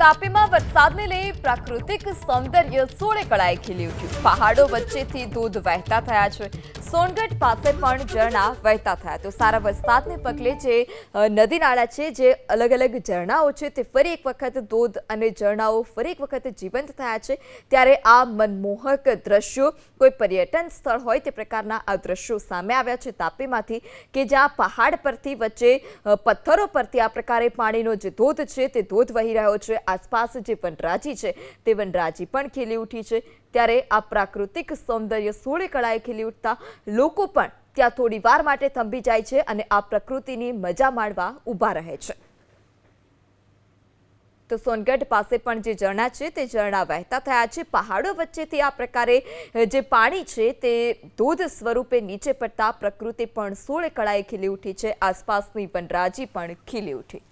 તાપીમાં વરસાદને લઈ પ્રાકૃતિક સૌંદર્ય સોળે કળાએ ખીલી ઉઠ્યું. પહાડો વચ્ચેથી દૂધ વહેતા થયા છે. સોનગઢ પાસે પણ ઝરણા વહેતા થયા. તો સારા વરસાદને પગલે જે નદી નાળા છે, જે અલગ અલગ ઝરણાઓ છે, તે ફરી એક વખત ધોધ અને ઝરણાઓ ફરી એક વખત જીવંત થયા છે. ત્યારે આ મનમોહક દ્રશ્યો, કોઈ પર્યટન સ્થળ હોય તે પ્રકારના આ દ્રશ્યો સામે આવ્યા છે. તાપીમાંથી કે જ્યાં પહાડ પરથી વચ્ચે પથ્થરો પરથી આ પ્રકારે પાણીનો જે ધોધ છે, તે ધોધ વહી રહ્યો છે. આસપાસ જે વનરાજી છે, તે વનરાજી પણ ખીલી ઉઠી છે. ત્યારે આ પ્રાકૃતિક સૌંદર્ય સોળે કળાએ ખીલી ઉઠતા લોકો પણ ત્યાં થોડી વાર માટે થંભી જાય છે અને આ પ્રકૃતિની મજા માણવા ઊભા રહે છે. તો સોનગઢ પાસે પણ જે ઝરણા છે તે ઝરણા વહેતા થયા છે. પહાડો વચ્ચેથી આ પ્રકારે જે પાણી છે તે ધોધ સ્વરૂપે નીચે પડતા પ્રકૃતિ પણ સોળે કળાએ ખીલી ઉઠી છે. આસપાસની વનરાજી પણ ખીલી ઉઠી.